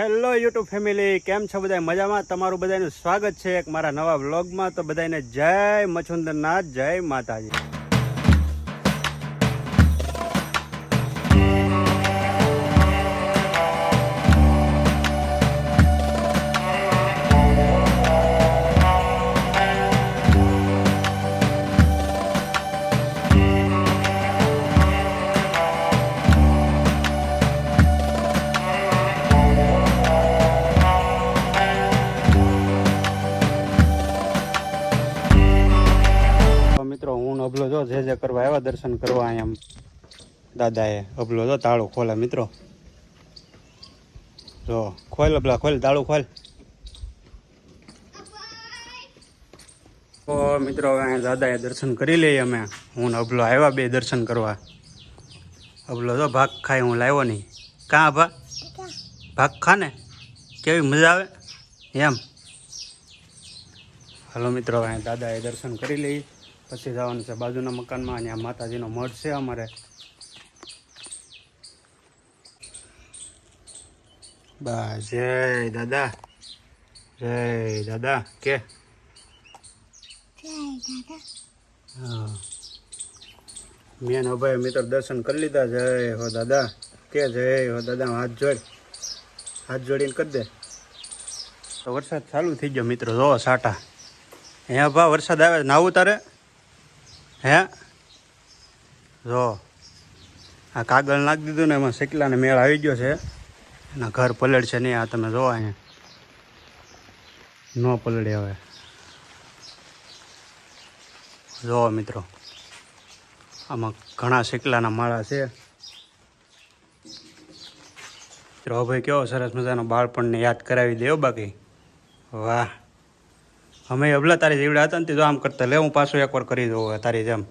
Hello YouTube family કેમ છો બધા મજામાં? તમારું બધાનું સ્વાગત છે એક મારા નવા વ્લોગમાં. તો બધાને જય મછુંદરનાથ જય માતાજી. દર્શન કરવા અહીંયા દાદાએ અભલો તો તાળું ખોલે મિત્રો. જો, ખોલ અભલા ખોલ, તાળું ખોલ. તો મિત્રો, હવે અહીંયા દાદાએ દર્શન કરી લઈએ અમે. હું અભલો આવ્યા બે દર્શન કરવા. અભલો તો ભાગ ખાય, હું લાવ્યો નહીં. કાં ભા? ભાગ ખા ને. કેવી મજા આવે? એમ. હાલો મિત્રો અહીંયા દાદાએ દર્શન કરી લઈએ. પછી જવાનું છે બાજુના મકાનમાં અને આ માતાજીનો મઠ છે અમારે. બસ જય દાદા. જય દાદા. કે? હા. મેન અભય મિત્ર દર્શન કરી લીધા. જય હો દાદા. કે જય હો દાદા હાથ જોડ. હાથ જોડીને કરી દે. તો વરસાદ ચાલુ થઈ ગયો મિત્રો. જો સાટા. અહીંયા ભા વરસાદ આવે નાવું તારે? હે? જો, આ કાગળ નાખી દીધું ને એમાં શેકલાને મેળ આવી ગયો છે. એના ઘર પલળ છે નહીં, આ તમે જો અહીંયા. ન પલળે હવે. જો મિત્રો, આમાં ઘણા શેકલાના માળા છે. મિત્રો ભાઈ, કેવો સરસ મજાનો બાળપણને યાદ કરાવી દેવો બાકી. વાહ. અમે અબલા તારી જેવડા હતા ને તે જો આમ કરતા, લે હું પાછું એકવાર કરી દઉં તારી જેમ.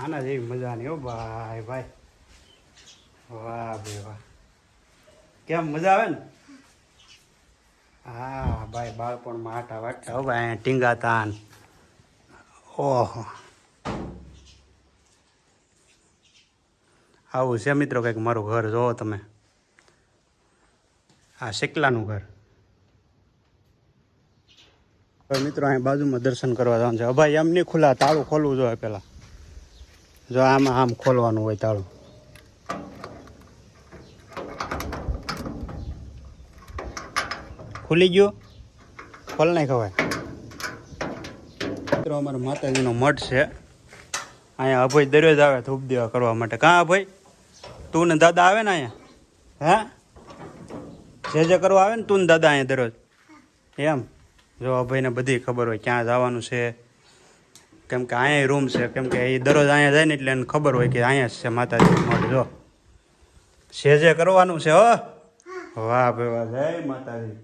આના જેવી મજા નહીં હો ભાઈ ભાઈ. વાહ ભાઈ, વાહ. કેમ મજા આવે ને? હા, ભાઈ, બાળપણમાં આટા વાટતા હો ભાઈ ટીંગા તાન ઓહો. આવું છે મિત્રો કંઈક મારું ઘર, જોવો તમે. આ શેકલાનું ઘર. મિત્રો, અહીં બાજુમાં દર્શન કરવા જવાનું છે. ભાઈ એમ નહીં ખુલ્લા, તાળું ખોલવું જોઈએ પહેલાં જો આમાં, આમ ખોલવાનું હોય તાળું. ખુલી ગયું? ખોલ નહીં ખવાય મિત્રો, અમારા માતાજીનો મઠ છે. અહીંયા અભય દરરોજ આવે ધૂપ દેવા કરવા માટે. કાં અભય? તું ને દાદા આવે ને અહીંયા? હે? જે જે કરવા આવે ને તું ને દાદા અહીંયા દરરોજ. એમ. જો અભયને બધી ખબર હોય ક્યાં જવાનું છે. કેમ કે અહીંયા રૂમ છે, કેમ કે એ દરરોજ અહીંયા જાય ને એટલે એને ખબર હોય કે અહીંયા છે માતાજી મોઢ જો. સેજે કરવાનું છે, હો. વાહ ભાઈ વાહ, જય માતાજી.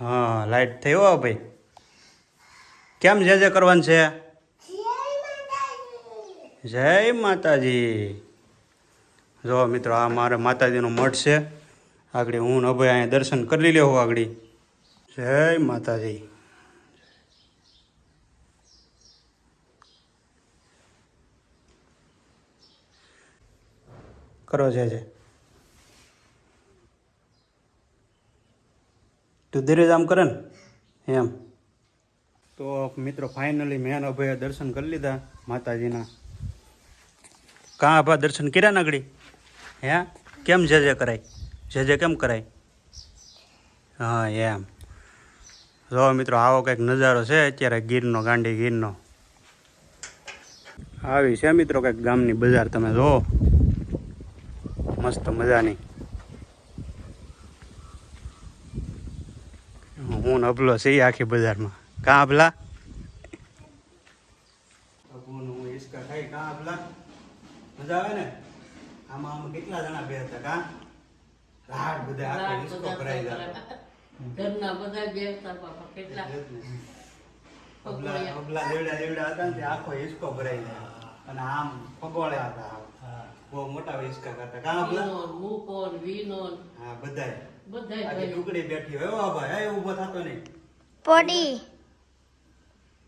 હા લાઈટ થઈ હો ભાઈ. કેમ જે જે કરવાનું છે? જય માતાજી. જો મિત્રો, આ મારે માતાજીનો મઠ છે. આગળ હું અભય અહીંયા દર્શન કરી લેવો આગળ. જય માતાજી. કરો છે જે તું દરેજ આમ કરે ને? એમ. તો મિત્રો ફાઇનલી મેન અભય દર્શન કરી લીધા માતાજીના. કાં આભા દર્શન કર્યા ને આગળ? હે? કેમ જજે કરાય? જે જે કેમ કરાય? હા, એમ. જો મિત્રો, આવો કંઈક નજારો છે અત્યારે ગીરનો, ગાંડી ગીરનો. આવી છે મિત્રો કંઈક ગામની બજાર, તમે જુઓ મસ્ત મજાની. હું અબલો છે આખી બજારમાં. કાં અબલા મજા આવે ને? આમાં કેટલા જણા બે હતા, કાં? રાડ બધા આખો રાત ભરાઈ. જતો ઘરના બધા બેસતા બાપા કેટલા? અબલા અબલા દેવડા દેવડા હતા ને આખો હિસ્કો ભરાઈ જાય. અને આમ પગોળ્યા હતા. બહુ મોટા હિસ્કા કરતા. કાં અબલા હા બધાય. બધાય આખી. ટુકડી બેઠી હોય. ઓ ભાઈ એ ઊભો થતો નહીં. પોડી.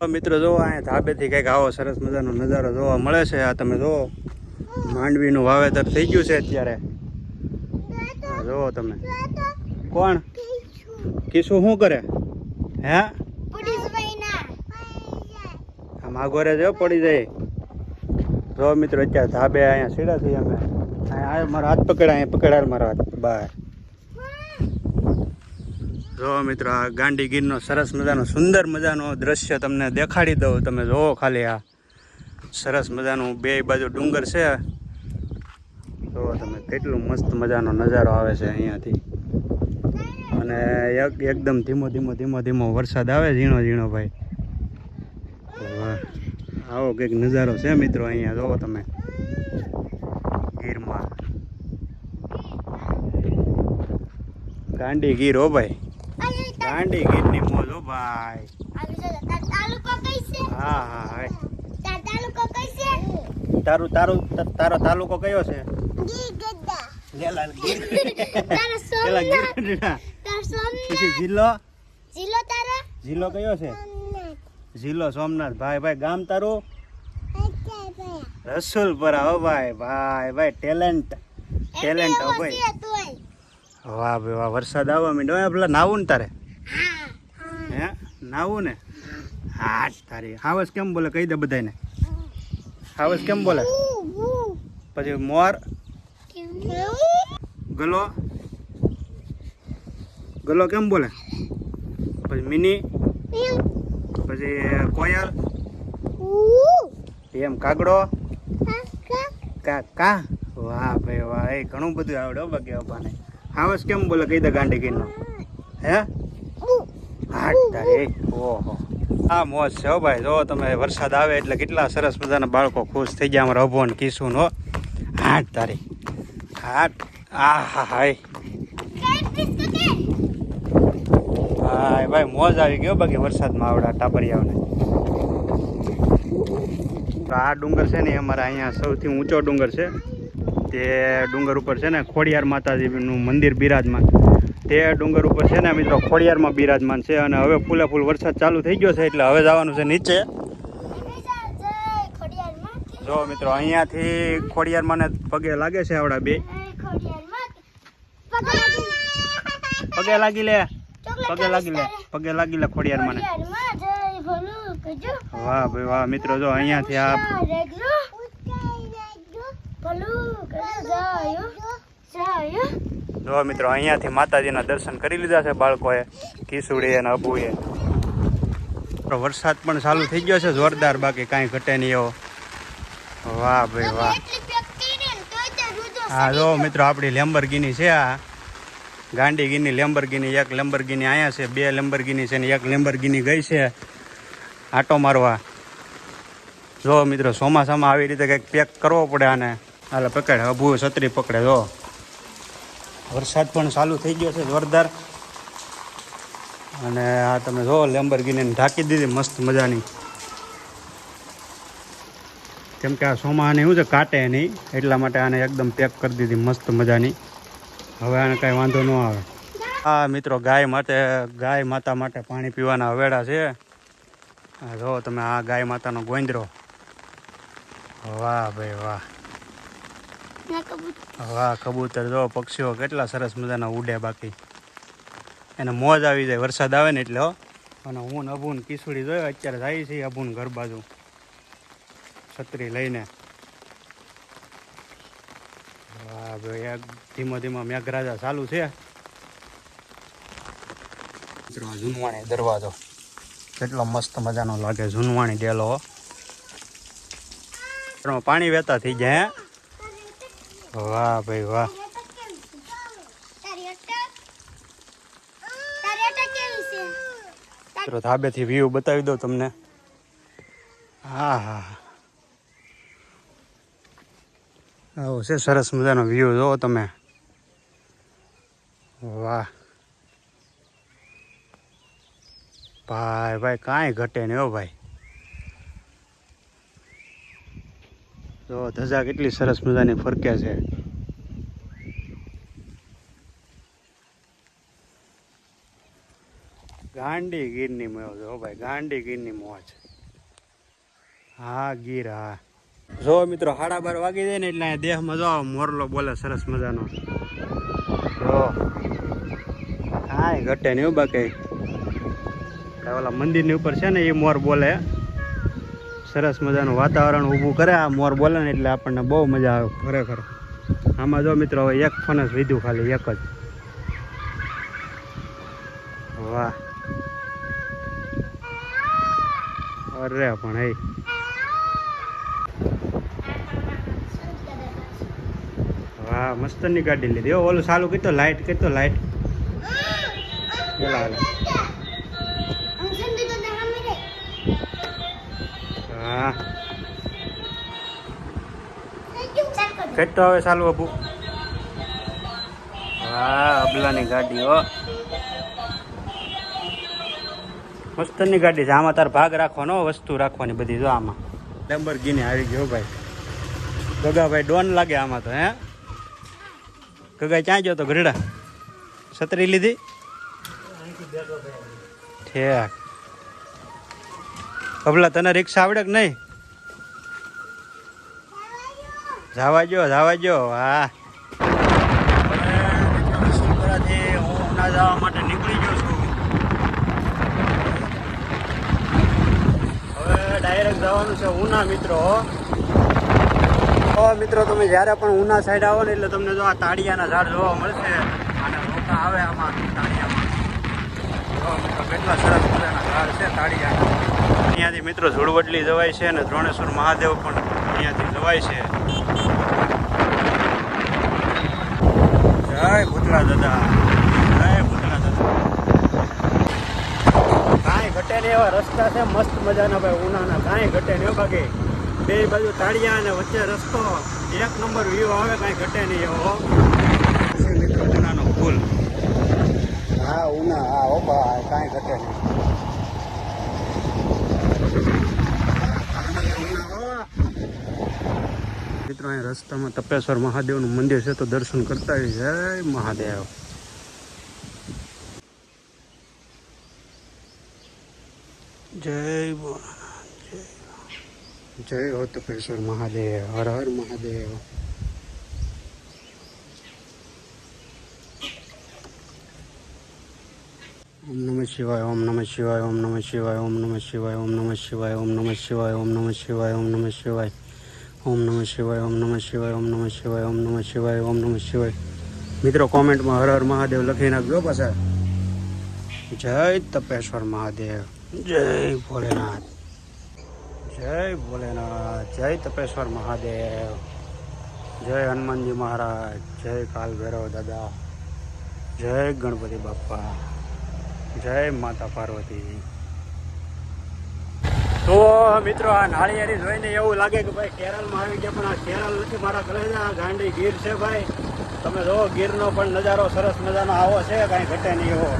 મિત્રો જો અહીંયા ધાબેથી કંઈક આવો સરસ મજાનો નજારો જોવા મળે છે. આ તમે જુઓ માંડવીનું વાવેતર થઈ ગયું છે અત્યારે. જુઓ તમે. કોણ? કિશુ શું કરે? હે? આમ આગોરે જો પડી જાય. જો મિત્રો, અત્યારે ધાબે અહીંયા સીડા થઈ અમે. અહીંયા મારા હાથ પકડા અહીંયા પકડાય મારો હાથ. બહાર જો મિત્રો, આ ગાંડી ગીરનો સરસ મજાનો, સુંદર મજાનો દ્રશ્ય તમને દેખાડી દઉં. તમે જોવો ખાલી આ સરસ મજાનું બે બાજુ ડુંગર છે. જો કેટલું મસ્ત મજાનો નજારો આવે છે અહીંયાથી. અને એક એકદમ ધીમો ધીમો ધીમો ધીમો વરસાદ આવે ઝીણો ઝીણો ભાઈ. આવો કંઈક નજારો છે મિત્રો અહીંયા, જોવો તમે. ગીરમાં. ગાંડી ગીર હો ભાઈ. ગાંડી ગીરની મોજ હો ભાઈ. હા હા. તારું તારું તારો તાલુકો કયો છે? ના. પછી જિલ્લો? જિલ્લો કયો છે? જિલ્લો સોમનાથ. ભાઈ ભાઈ ગામ તારું? રસુલપરા હો ભાઈ ભાઈ ભાઈ ટેલેન્ટ ટેલેન્ટ હો ભાઈ. વાહ ભાઈ વાહ વરસાદ આવવા માંડ્યો હવે પેલા નાવું ને તારે? હે નાવું ને? હા તારી. હાવસ કેમ બોલે? કહી દે બધાને હાવસ કેમ બોલે? પછી મોર? ગલો. ગલો કેમ બોલે? પછી મિની. પછી કોયલ. એમ કાગડો. કા. કા વાહ ભાઈ વાહ એ ઘણું બધું આવડે બાકી અપાને હાવસ કેમ બોલે કહી દે ગાંડી કીનો હે? હાટ તારે ઓહો. આ મોજ છે હો ભાઈ. જો તમે વરસાદ આવે એટલે કેટલા સરસ મજાના બાળકો ખુશ થઈ ગયા. અમારા અભો ને કિશુન હો. હાટ તારી. હાટ. આ હાય. હાય, ભાઈ, મોજ આવી ગયો બાકી વરસાદમાં આવડા ટાપરિયાઓને. આ ડુંગર છે ને અમારા અહીંયા સૌથી ઊંચો ડુંગર છે. તે ડુંગર ઉપર છે ને ખોડિયાર માતાજીનું મંદિર બિરાજમાન. તે ડુંગર ઉપર છે ને મિત્રો ખોડિયારમાં બિરાજમાન છે અને હવે ફૂલે ફૂલ વરસાદ ચાલુ થઈ ગયો છે એટલે હવે જવાનું છે નીચે. જો મિત્રો અહીંયાથી ખોડિયારમાં પગે લાગે છે આવડા બે. પગે લાગી લે. પગે લાગી લે. પગે લાગી લે ખોડિયાર મને. વાહ ભાઈ વાહ મિત્રો જો અહીંયાથી આ જો મિત્રો અહીંયાથી માતાજીના દર્શન કરી લીધા છે બાળકોએ કિશુડી અને અબુએ. તો વરસાદ પણ ચાલુ થઈ ગયો છે જોરદાર બાકી કાંઈ ઘટે નહીં એવો. વાહ ભાઈ વાહ. હા જો મિત્રો આપણી લેમ્બરગીની છે આ. ગાંડીગીની લેમ્બરગીની એક લેમ્બરગીની અહીંયા છે, બે લેમ્બરગીની છે ને એક લેમ્બરગીની ગઈ છે આટો મારવા. જો મિત્રો ચોમાસામાં આવી રીતે કંઈક પેક કરવો પડે આને. હાલે પકડ, અભુ છત્રી પકડે, જો. વરસાદ પણ ચાલુ થઈ ગયો છે, જોરદાર. અને આ તમે જો લેમ્બરગીની ઢાંકી દીધી, મસ્ત મજાની. કેમ કે આ સોમાને શું છે કાટે નહીં. એટલા માટે આને એકદમ પેક કરી દીધી મસ્ત મજાની. હવે આને કાંઈ વાંધો ન આવે. હા મિત્રો ગાય માટે ગાય માતા માટે પાણી પીવાના હવેડા છે. જો તમે આ ગાય માતાનો ગોંદરો. વાહ ભાઈ વાહ. વાહ કબૂતર જો પક્ષીઓ કેટલા સરસ મજાના ઉડે બાકી. એને મોજ આવી જાય વરસાદ આવે ને એટલે હો. અને હું અભૂન અભુન કિસુડી જોયો અત્યારે જાય છે અભુન ઘર બાજુ. છત્રી લઈને. વાહ ભાઈ ધીમો ધીમો મેઘરાજા ચાલુ છે. ઝુનવાણી જૂનવાણી દરવાજો. કેટલો મસ્ત મજાનો લાગે જૂનવાણી ડેલો. હો. પાણી વહેતા થઈ જાય હે? વાહ ભાઈ વાહ. ધાબેથી વ્યૂ બતાવી દો તમને. હા હા હા. આવો છે, સરસ મજાનો વ્યૂ જોવો તમે. વાહ. ભાઈ ભાઈ, કાંઈ ઘટે નહીં હો ભાઈ. જો ધજા કેટલી સરસ મજાની ફરકે છે. ગાંડી ગીરની મોજ હો ભાઈ, ગાંડી ગીરની મોજ. હા, ગીર, હા. જો મિત્રો, સાડા બાર વાગી જાય ને એટલે અહીંયા દેહમાં જો મોરલો બોલે સરસ મજાનો. જો. કાંઈ ઘટે નહીં બાકી. આ ઓલા મંદિરની ઉપર છે ને એ મોર બોલે. સરસ મજાનું વાતાવરણ ઊભું કરે, આ મોર બોલે ને એટલે આપણને બહુ મજા આવે ખરેખર. આમાં જો મિત્રો, હવે એક ફનસ લીધું ખાલી, એક જ. વાહ. અરે પણ હે વાહ મસ્તની ગાડી લીધી. ઓલું સાલું કીધો લાઈટ કીધો લાઈટ પેલા. હા કીધો હવે સાલું અબુ હા અબલાની ગાડી હો. મસ્તની ગાડી છે. આમાં તાર ભાગ રાખવાનો વસ્તુ રાખવાની બધી જો આમાં. લેમ્બર ગીને આવી ગયો ભાઈ. ગગાભાઈ ડોન લાગે આમાં તો હે? ગગા ક્યાં ગયો તો ગરડા છત્રી લીધી? ઠેક. અબલા, તને રિક્ષા આવડે કે નહીં? જાવા જો જાવા જો હા. જવા માટે નીકળી ગયો છું હવે ડાયરેક્ટ જવાનું છે ઉના મિત્રો તો મિત્રો તમે જ્યારે પણ ઉના સાઈડ આવો ને એટલે તમને જો આ તાળિયાના ઝાડ જોવા મળશે. અને રોકા આવે આમાં તાળિયામાં. કેટલા સરસ મજાના ઝાડ છે તાળિયા અહીંયાથી મિત્રો ઝુડવટલી જવાય છે અને દ્રોણેશ્વર મહાદેવ પણ અહીંયાથી જવાય છે. જય ભૂતળા દાદા. જય ભૂતળા દાદા. કાંઈ ઘટે નહીં એવા રસ્તા છે. મસ્ત મજાના ભાઈ ઉનાના. કાંઈ ઘટે નહીં ભાગે બે બાજુ તાળિયા અને વચ્ચે રસ્તો. એક નંબર વ્યૂ આવે કાંઈ ઘટે નહીં એવો. મિત્રો ઉનાનો હા ઉના હા ઓ બા કાંઈ ઘટે નહીં. મિત્રો અહીં રસ્તામાં તપેશ્વર મહાદેવનું મંદિર છે તો દર્શન કરતા. જય મહાદેવ જય ભો- જય જય હો તપેશ્વર મહાદેવ હર હર મહાદેવ ઓમ નમઃ શિવાય ઓમ નમઃ શિવાય ઓમ નમઃ શિવાય ઓમ નમઃ શિવાય ઓમ નમઃ શિવાય ઓમ નમઃ શિવાય ઓમ નમઃ શિવાય ઓમ નમઃ શિવાય ઓમ નમઃ શિવાય ઓમ નમઃ શિવાય ઓમ નમઃ શિવાય ઓમ નમઃ શિવાય ઓમ નમઃ શિવાય મિત્રો કોમેન્ટમાં હર હર મહાદેવ લખી નાખજો પાછા જય તપેશ્વર મહાદેવ જય ભોલેનાથ જય ભોલેનાથ, જય તપેશ્વર મહાદેવ, જય હનુમાનજી મહારાજ, જય કાલ ભૈરવ દાદા, જય ગણપતિ બાપા જય માતા પાર્વતી. તો મિત્રો આ નાળિયેરી જોઈને એવું લાગે કે ભાઈ કેરળમાં આવી ગયા, પણ આ કેરળ નથી મારા કલેજા ગાંડી ગીર છે ભાઈ. તમે જો, ગીરનો પણ નજારો સરસ મજાનો આવો છે, કાંઈ ઘટે નહીં એવો.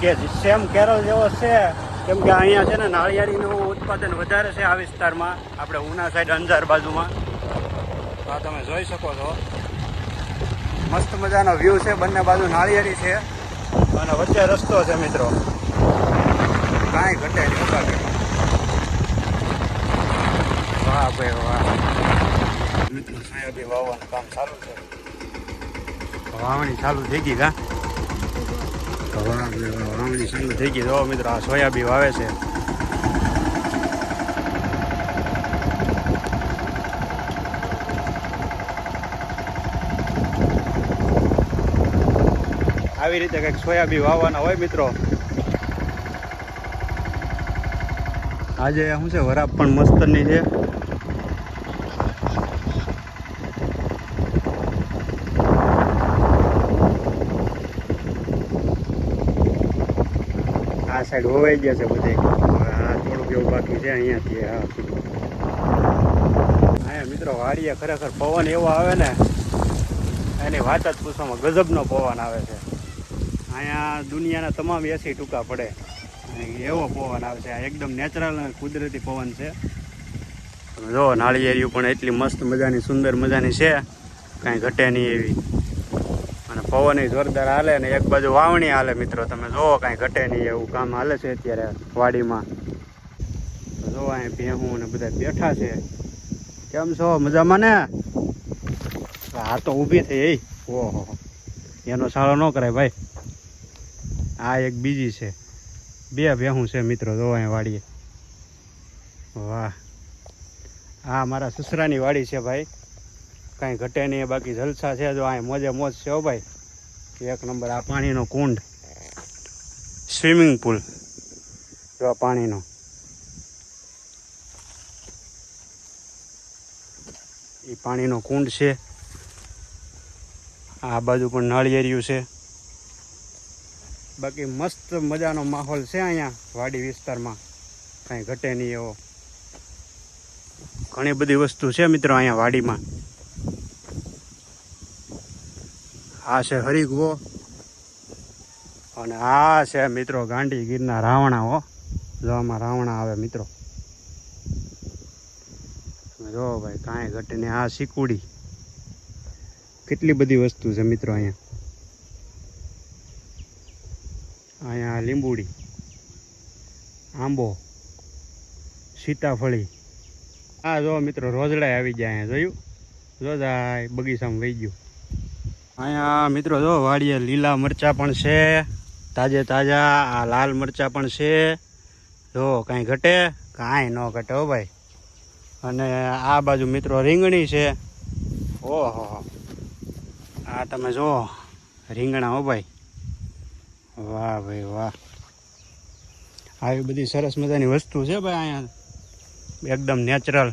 કે સેમ કેરળ જેવો છે કેમ કે અહીંયા છે ને નાળિયેરીનું ઉત્પાદન વધારે છે આ વિસ્તારમાં. આપણે ઉના સાઈડ અંજાર બાજુમાં. આ તમે જોઈ શકો છો. મસ્ત મજાનો વ્યૂ છે. બંને બાજુ નાળિયેરી છે. અને વચ્ચે રસ્તો છે મિત્રો. કાંઈ ઘટે નહીં બાકી વાહ ભાઈ વાહ. મિત્રો, સાહેબ વાવવાનું કામ ચાલુ છે. વાવણી ચાલુ થઈ ગઈ કા વાવણી શરૂ થઈ ગઈ જો મિત્રો આ સોયાબીન વાવે છે આવી રીતે કંઈક સોયાબીન વાવવાના હોય મિત્રો આજે શું છે વરાપ પણ મસ્તની છે સાઈડ હોવાઈ ગયા છે બધે. આ થોડુંક એવું બાકી છે, અહીંયાથી, હા. અહીંયા મિત્રો વાડીએ ખરેખર પવન એવો આવે ને, એની વાત જ પૂછવામાં ગજબનો પવન આવે છે. અહીંયા દુનિયાના તમામ એસી ટૂંકા પડે. એવો પવન આવે છે. એકદમ નેચરલ અને કુદરતી પવન છે. જો નાળિયેરિયું પણ એટલી મસ્ત મજાની, સુંદર મજાની છે. કાંઈ ઘટે નહીં એવી. પવન જોરદાર હાલે ને એક બાજુ વાવણી હાલે મિત્રો. તમે જોવો કાંઈ ઘટે નહીં એવું કામ હાલે છે અત્યારે વાડીમાં. તો જો અહીંયા ભેહું ને બધા બેઠા છે. કેમ છો? મજામાં ને? આ તો ઊભી થઈ ઓહો. એનો સારો ન કરાય ભાઈ. આ એક બીજી છે. બે ભેહું છે મિત્રો જો અહીં વાડીએ. વાહ. આ મારા સસરાની વાડી છે ભાઈ. કાંઈ ઘટે નહીં, બાકી જલસા છે. જો અહીં મોજે મોજ છે હો ભાઈ. એક નંબર, આ પાણીનો કુંડ. સ્વિમિંગ પુલ જો આ પાણીનો. એ પાણીનો કુંડ છે. આ બાજુ પણ નાળિયેરિયું છે. બાકી મસ્ત મજાનો માહોલ છે અહીંયા, વાડી વિસ્તારમાં. કાંઈ ઘટે નહીં એવો. ઘણી બધી વસ્તુ છે મિત્રો અહીંયા વાડીમાં. આ છે હરિગવો અને આ છે મિત્રો ગાંડી ગીરના રાવણા હો જો આમાં રાવણા આવે મિત્રો. જો ભાઈ, કાંઈ ઘટે નહીં. આ સિકુડી કેટલી બધી વસ્તુ છે મિત્રો અહીંયા. અહીંયા લીંબુડી, આંબો, સીતાફળી. આ જો મિત્રો રોજડા આવી ગયા અહીંયા, જોયું? રોજાય બગીચામાં વહી ગયું. અહીંયા મિત્રો જો વાડીએ લીલા મરચાં પણ છે, તાજે તાજા, આ લાલ મરચાં પણ છે. જો કાંઈ ઘટે, કાંઈ ન ઘટે હો ભાઈ. અને આ બાજુ મિત્રો રીંગણી છે. ઓહો. આ તમે જો રીંગણા હો ભાઈ. વાહ ભાઈ વાહ. આવી બધી સરસ મજાની વસ્તુ છે ભાઈ અહીંયા. એકદમ નેચરલ.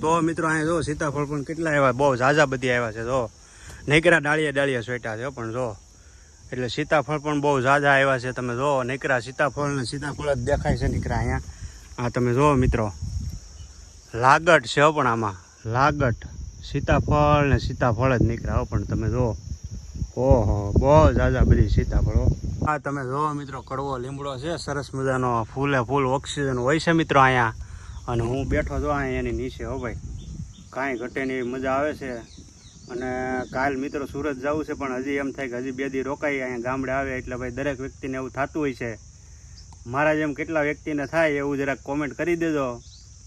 તો મિત્રો અહીંયા જો સીતાફળ પણ કેટલા આવ્યા બહુ ઝાઝા બધી આવ્યા છે, જો. નીકરા ડાળીએ ડાળીએ સોટ્યા છે પણ જો. એટલે સીતાફળ પણ બહુ ઝાઝા આવ્યા છે, તમે જો નીકરા સીતાફળ ને સીતાફળ જ દેખાય છે નીકરા અહીંયા. આ તમે જો મિત્રો, લાગટ છે પણ આમાં, લાગટ. સીતાફળ ને સીતાફળ જ નીકળ્યા હો, પણ તમે જો. ઓહો, બહુ ઝાઝા બધી સીતાફળો આ તમે જો મિત્રો, કડવો લીમડો છે, સરસ મજાનો ફૂલે ફૂલ ઓક્સિજન હોય છે મિત્રો અહીંયા. અને હું બેઠો જો અહીંયા એની નીચે હો ભાઈ. કાંઈ ઘટે નહીં મજા આવે છે. અને કાલ મિત્રો સુરત જવું છે, પણ હજી એમ થાય કે હજી બે દી રોકાઈ અહીંયા ગામડે આવે, એટલે ભાઈ દરેક વ્યક્તિને એવું થતું હોય છે. મારા જેમ કેટલા વ્યક્તિને થાય એવું જરાક કોમેન્ટ કરી દેજો.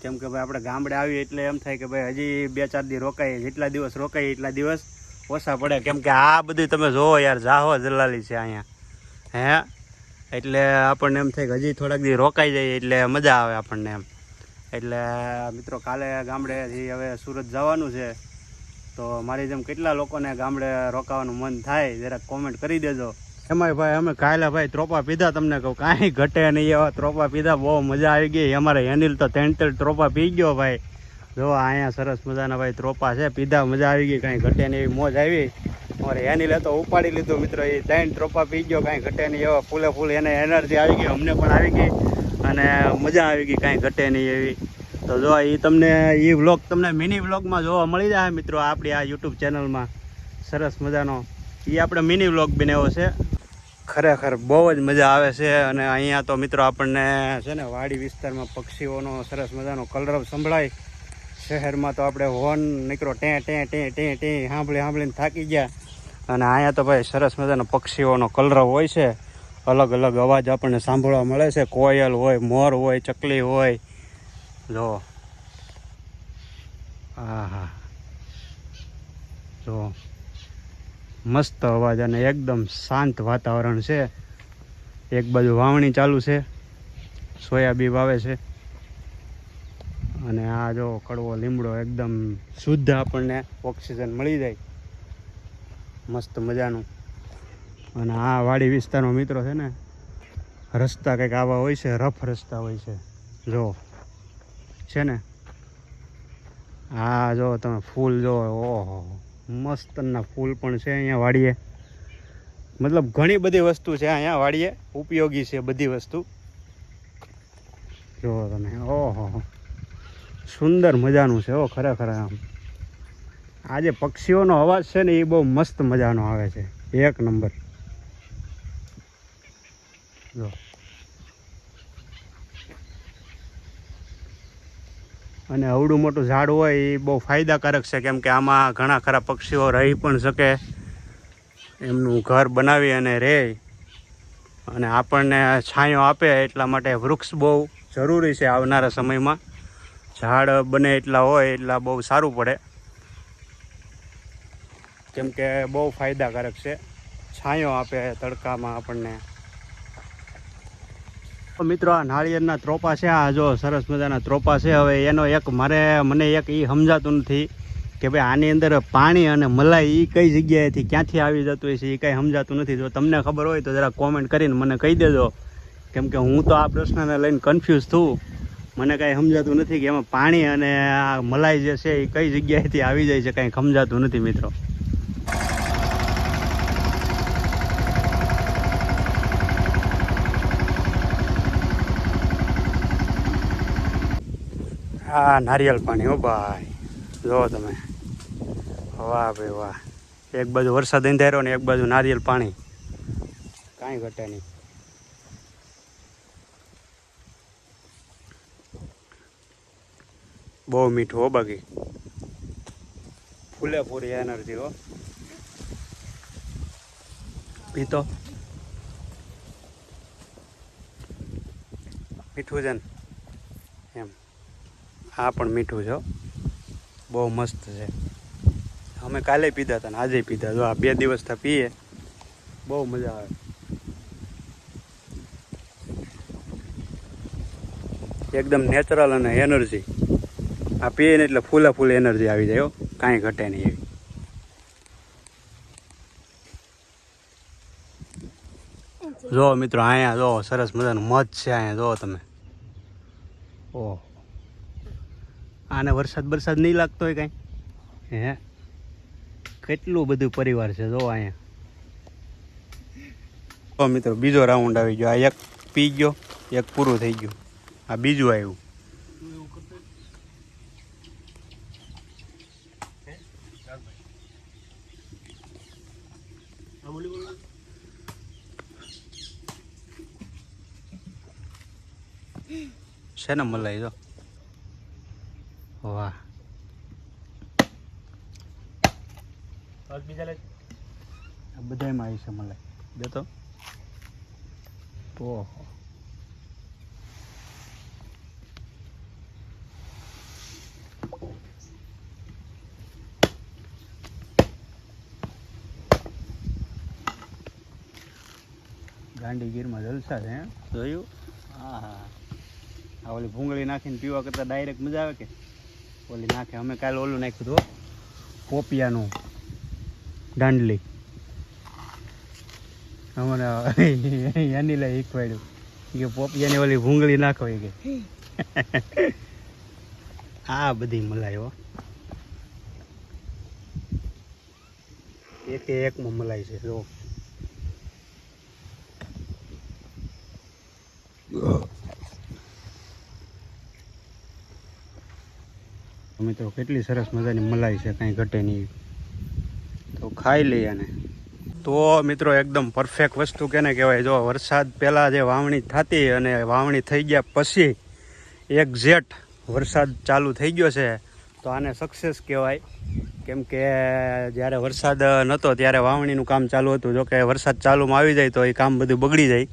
કેમ કે ભાઈ આપણે ગામડે આવીએ એટલે એમ થાય કે ભાઈ હજી બે ચાર દી રોકાઈએ, જેટલા દિવસ રોકાઈએ એટલા દિવસ ઓછા પડે. કેમ કે આ બધું તમે જોવો યાર, જાહો જલાલી છે અહીંયા. હે? એટલે આપણને એમ થાય કે હજી થોડાક દી રોકાઈ જઈએ, એટલે મજા આવે આપણને એમ. એટલે મિત્રો કાલે ગામડેથી હવે સુરત જવાનું છે. તો મારી જેમ કેટલા લોકોને ગામડે રોકાવાનું મન થાય, જરાક કોમેન્ટ કરી દેજો. એમાંય ભાઈ, અમે કાલે ભાઈ ત્રોપા પીધા તમને કહું, કાંઈ ઘટે નહીં એવા ત્રોપા પીધા, બહુ મજા આવી ગઈ. અમારે હેનિલ તો ત્રણ ત્રણ ત્રોપા પી ગયો ભાઈ. જો, અહીંયા સરસ મજાના ભાઈ ત્રોપા છે, પીધા, મજા આવી ગઈ, કાંઈ ઘટે નહીં એવી મોજ આવી. અમારે હેનિલે તો ઉપાડી લીધું, મિત્રો, એ ત્રણ ત્રોપા પી ગયો, કાંઈ ઘટે નહીં એવા ફૂલે ફૂલ એને એનર્જી આવી ગઈ, અમને પણ આવી ગઈ. અને મજા આવી ગઈ, કાંઈ ઘટે નહીં એવી. તો જો એ તમને એ વ્લોગ તમને મિની વ્લોગમાં જોવા મળી જાય મિત્રો, આપણી આ યુટ્યુબ ચેનલમાં સરસ મજાનો. એ આપણે મિની વ્લોગ બનાવ્યો છે. ખરેખર બહુ જ મજા આવે છે અને અહીંયા તો મિત્રો આપણને છે ને, વાડી વિસ્તારમાં પક્ષીઓનો સરસ મજાનો કલરવ સંભળાય. શહેરમાં તો આપણે હોર્ન નીકળો, ટે ટે ટે ટે ટે સાંભળી સાંભળીને થાકી ગયા. અને અહીંયા તો ભાઈ સરસ મજાનો પક્ષીઓનો કલરવ હોય છે. અલગ અલગ અવાજ આપણને સાંભળવા મળે છે. કોયલ હોય, મોર હોય, ચકલી હોય જો હા હા જો, મસ્ત અવાજ અને એકદમ શાંત વાતાવરણ છે. એક બાજુ વાવણી ચાલુ છે. સોયાબી વાવે છે. અને આ જો કડવો લીમડો એકદમ શુદ્ધ આપણને ઓક્સિજન મળી જાય. મસ્ત મજાનું. અને આ વાડી વિસ્તારનો મિત્રો છે ને, રસ્તા કંઈક આવા હોય છે, રફ રસ્તા હોય છે. જો. છે ને? હા જો તમે ફૂલ જો, ઓહો, મસ્તના ફૂલ પણ છે અહીંયા વાડીએ. મતલબ ઘણી બધી વસ્તુ છે અહીંયા વાડીએ, ઉપયોગી છે બધી વસ્તુ. જો તમે, ઓહો, સુંદર મજાનું છે ઓ ખરેખર આમ. આ જે પક્ષીઓનો અવાજ છે ને એ બહુ મસ્ત મજાનો આવે છે. એક નંબર. જો. અને અવડું મોટું ઝાડ હોય એ બહુ ફાયદાકારક છે, કેમ કે આમાં ઘણા ખરા પક્ષીઓ રહી પણ શકે. એમનું ઘર બનાવી અને રહે અને આપણને છાંયો આપે એટલા માટે વૃક્ષ બહુ જરૂરી છે આવનારા સમયમાં. ઝાડ બને એટલા હોય એટલા બહુ સારું પડે. કેમ કે બહુ ફાયદાકારક છે. છાંયો આપે તડકામાં આપણને. મિત્રો, આ નાળિયેરના ત્રોપા છે, આ જો સરસ મજાના ત્રોપા છે. હવે એનો એક મારે, મને એક એ સમજાતું નથી કે ભાઈ આની અંદર પાણી અને મલાઈ એ કઈ જગ્યાએથી ક્યાંથી આવી જતું હોય છે એ કાંઈ સમજાતું નથી. જો તમને ખબર હોય તો જરા કોમેન્ટ કરીને મને કહી દેજો. કેમ કે હું તો આ પ્રશ્નને લઈને કન્ફ્યુઝ છું. મને કાંઈ સમજાતું નથી કે એમાં પાણી અને આ મલાઈ જે છે એ કઈ જગ્યાએથી આવી જાય છે, કાંઈ સમજાતું નથી મિત્રો. આ નારિયેલ પાણી હો ભાઈ. જો તમે. વાહ ભાઈ વાહ. એક બાજુ વરસાદ અંધાર્યો ને એક બાજુ નારિયેલ પાણી. કાંઈ ઘટે નહીં. બહુ મીઠું હો બાકી. ફૂલે પૂરી એનર્જી હો. પીતો. મીઠું છે ને. આ પણ મીઠું છે બહુ મસ્ત છે. અમે કાલે પીધા હતા ને આજે પીધા. જો આ બે દિવસ થા પીએ, બહુ મજા આવે. એકદમ નેચરલ અને એનર્જી આ પીએ ને એટલે ફૂલા ફૂલ એનર્જી આવી જાય કાંઈ ઘટે નહીં એવી. જો મિત્રો, અહીંયા જો સરસ મજાનું મધ છે અહીંયા, જો તમે. ઓહ. આને વરસાદ વરસાદ નહીં લાગતો હોય કાંઈ. હે? કેટલું બધું પરિવાર છે જો અહીંયા. મિત્રો, બીજો રાઉન્ડ આવી ગયો. આ એક પી ગયો, એક પૂરું થઈ ગયું. આ બીજું આવ્યું. છે મલાઈ, જો. વાહ આ બધામાં આવી છે મલાઈ બે તો ઓહો ગાંડીગીરમાં જલસા છે? જોયું? હા હા આ ઓલી ભૂંગળી નાખીને પીવા કરતાં ડાયરેક્ટ મજા આવે કે? ઓલી નાખે. અમે કાલે ઓલું નાખ્યું હતું. પોપિયાનું દાંડલી. અમારે એની લઈ શીખવાડ્યું. કે પોપિયાની ઓલી ભૂંગળી નાખો કે. આ બધી મલાઈ હો. એક એકમાં મલાઈ છે, જો. મિત્રો કેટલી સરસ મજાની મલાઈ છે, કાંઈ ઘટે નહીં. તો ખાઈ લઈએ ને તો મિત્રો, એકદમ પરફેક્ટ વસ્તુ કેને કહેવાય, જો વરસાદ પહેલાં જે વાવણી થતી અને વાવણી થઈ ગયા પછી એક જેટ વરસાદ ચાલુ થઈ ગયો છે, તો આને સક્સેસ કહેવાય. કેમ કે જ્યારે વરસાદ નહોતો ત્યારે વાવણીનું કામ ચાલુ હતું. જો કે વરસાદ ચાલુમાં આવી જાય તો એ કામ બધું બગડી જાય.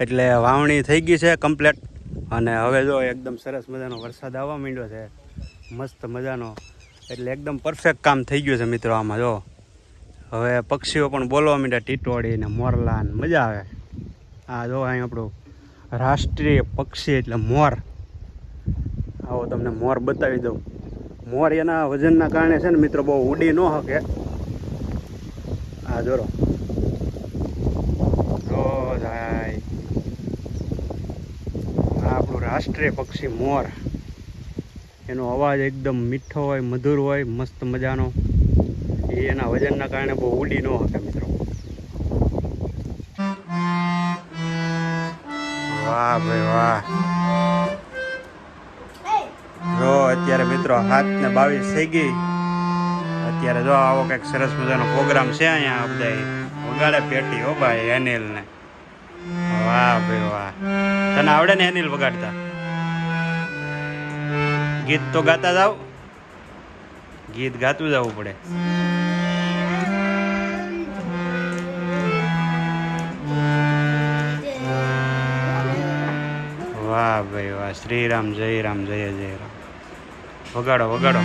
એટલે વાવણી થઈ ગઈ છે કમ્પ્લેટ અને હવે જો એકદમ સરસ મજાનો વરસાદ આવવા માંડ્યો છે. મસ્ત મજાનો. એટલે એકદમ પરફેક્ટ કામ થઈ ગયું છે મિત્રો આમાં, જો. હવે પક્ષીઓ પણ બોલવા માંડ્યા, ટીટોળી ને મોરલા ને મજા આવે. આ જો અહીં આપણું રાષ્ટ્રીય પક્ષી એટલે મોર. આવો તમને મોર બતાવી દઉં. મોર એના વજનના કારણે છે ને મિત્રો બહુ ઉડી ન શકે આ જોરો. આપણું રાષ્ટ્રીય પક્ષી મોર. એનો અવાજ એકદમ મીઠો હોય, મધુર હોય, મસ્ત મજાનો. એ એના વજનના કારણે બહુ ઉડી ન શકે મિત્રો. વાહ ભાઈ વાહ. જો અત્યારે મિત્રો હાથ ને બાવીસ થઈ ગઈ. અત્યારે જો આવો કંઈક સરસ મજાનો પ્રોગ્રામ છે અહીંયા બધા વગાડે પેટી હો ભાઈ એનિલ ને વાહ ભાઈ વાહ. તને આવડે ને એનિલ વગાડતા? ગીત તો ગાતા જાવ ગીત ગાતું જવું પડે. વાહ ભાઈ વાહ શ્રી રામ જય રામ જય જય રામ વગાડો વગાડો.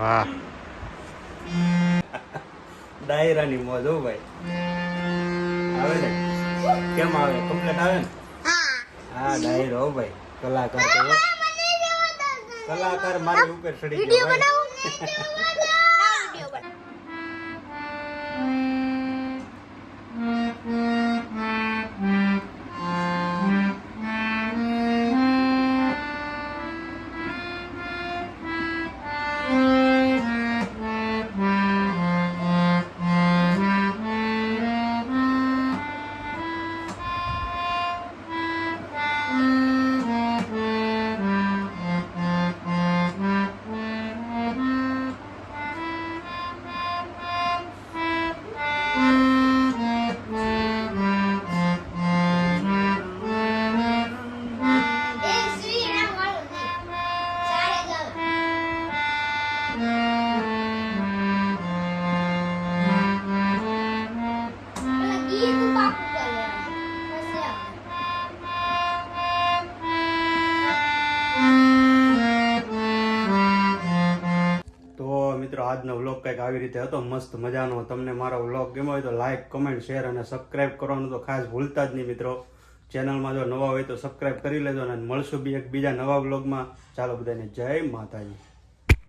વાહ. ડાયરાની મોજ હો ભાઈ. આવે ને? કેમ આવે? કમ્પ્લેટ આવે ને? હા. ડાયરો હો ભાઈ. કલાકાર તો કલાકાર મારી ઉપર ચડી ગયો આવી રીતે હતો, મસ્ત મજાનો. તમને મારો વ્લોગ ગમ્યો હોય તો લાઈક કમેન્ટ શેર અને સબસ્ક્રાઇબ કરવાનું તો ખાસ ભૂલતા જ નહીં મિત્રો. ચેનલમાં જો નવા હોય તો સબસ્ક્રાઇબ કરી લેજો અને મળશું બી એક બીજા નવા વ્લોગમાં. ચાલો બધાને જય માતાજી.